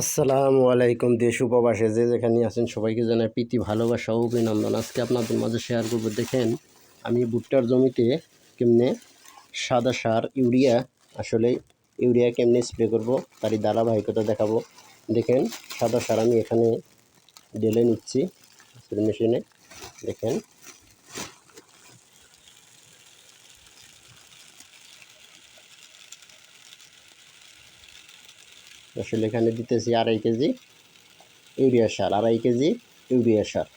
আসসালামু আলাইকুম, দেশ উপবাসে যে যেখানে আছেন সবাইকে জানাই প্রীতি, ভালোবাসা অভিনন্দন। আজকে আপনাদের মাঝে শেয়ার করব, দেখেন আমি ভুট্টার জমিতে কেমনে সাদা সার, ইউরিয়া, আসলে ইউরিয়া কেমনে স্প্রে করব, তারই ধারাবাহিকতা দেখাবো। দেখেন, সাদা সার আমি এখানে ঢেলে নিচ্ছি মেশিনে দেখেন আসলে এখানে দিতেছি আড়াই কেজি ইউরিয়া সার, আড়াই কেজি ইউরিয়া সার।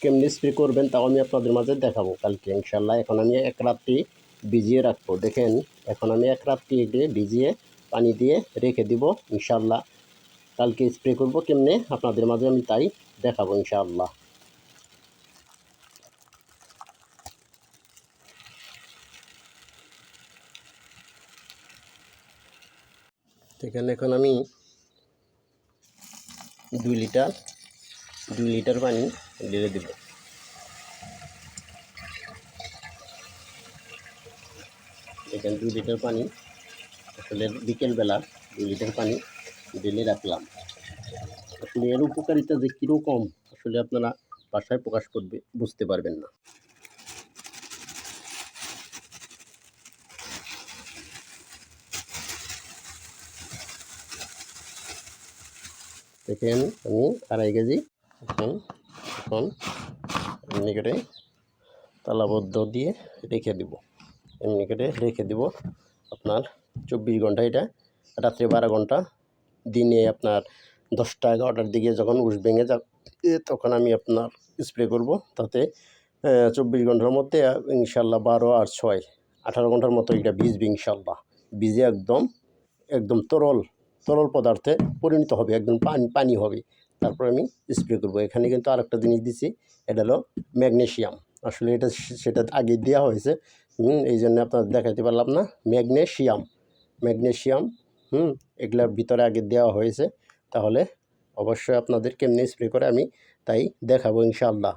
কেমনি স্প্রে করবেন তাও আমি আপনাদের মাঝে দেখাবো কালকে ইনশাল্লাহ এখন আমি এক রাত্রি ভিজিয়ে রাখব, দেখেন। এখন আমি এক রাত্রি এগুলো ভিজিয়ে পানি দিয়ে রেখে দিব ইনশাল্লাহ কালকে স্প্রে করব কেমনে, আপনাদের মাঝে আমি তাই দেখাবো, ইনশাআল্লাহ। এখানে এখন আমি দুই লিটার দুই লিটার পানি ঢেলে দেব। এখানে দুই লিটার পানি আসলে বিকেলবেলা দুই লিটার পানি ঢেলে রাখলাম। আসলে এর উপকারিতা যে কীরকম, আসলে আপনারা বাসায় প্রকাশ করবে, বুঝতে পারবেন না। দেখেন আমি আড়াই কেজি এখন এখন এমনি করে তালাবদ্ধ দিয়ে রেখে দেব। এমনি করে রেখে দেব আপনার চব্বিশ ঘণ্টা, এটা রাত্রে বারো ঘণ্টা। দিনে আপনার দশটা, এগারোটার দিকে যখন উস ভেঙে যাবে, তখন আমি আপনার স্প্রে করব। তাতে চব্বিশ ঘণ্টার মধ্যে ইনশাল্লাহ বারো আর ছয়, আঠারো ঘণ্টার মতো এটা ভিজবে ইনশাল্লাহ। ভিজে একদম একদম তরল তরল পদার্থে পরিণত হবে, একদম পানি পানি হবে। তারপর আমি স্প্রে করব। এখানে কিন্তু আরেকটা জিনিস দিছি, এটা হলো ম্যাগনেশিয়াম। আসলে এটা সেটা আগে দেওয়া হয়েছে, হুম এই জন্য আপনার দেখাতে পারলাম না। ম্যাগনেশিয়াম ম্যাগনেশিয়াম, হুম এগুলার ভিতরে আগে দেওয়া হয়েছে। তাহলে অবশ্যই আপনাদের কেমনি স্প্রে করে আমি তাই দেখাবো ইনশাল্লাহ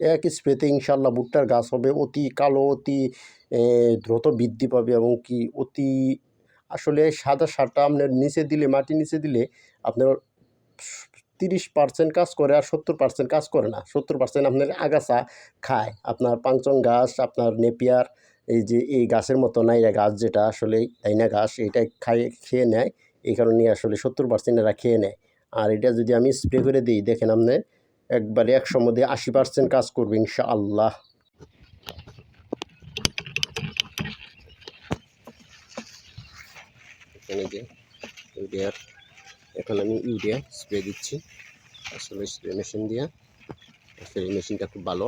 এক স্প্রেতে ইনশাল্লাহ ভুট্টার গাছ হবে অতি কালো, অতি দ্রুত বৃদ্ধি পাবে এবং কি অতি আসলে সাদা সারটা আপনার নিচে দিলে, মাটি নিচে দিলে আপনার তিরিশ পার্সেন্ট কাজ করে আর সত্তর পার্সেন্ট কাজ করে না। সত্তর পার্সেন্ট আপনার আগাছা খায়। আপনার পাংচং গাছ, আপনার নেপিয়ার, এই যে এই গাছের মতো নাইরা গাছ যেটা আসলে তাইনা গাছ এটা খাই খেয়ে নেয়। এই কারণে আসলে সত্তর পার্সেন্ট এরা খেয়ে নেয়। আর এটা যদি আমি স্প্রে করে দিই, দেখেন আপনি একবারে একশো মধ্যে আশি পার্সেন্ট কাজ করবে ইনশা আল্লাহ এখানে যে ইউরিয়ার, এখন আমি ইউরিয়া স্প্রে দিচ্ছি। আসলে স্প্রে মেশিন দিয়ে। স্প্রে মেশিনটা খুব ভালো।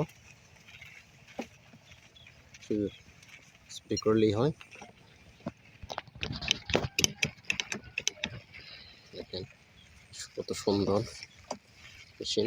শুধু স্প্রে করলেই হয়। দেখেন কত সুন্দর মেশিন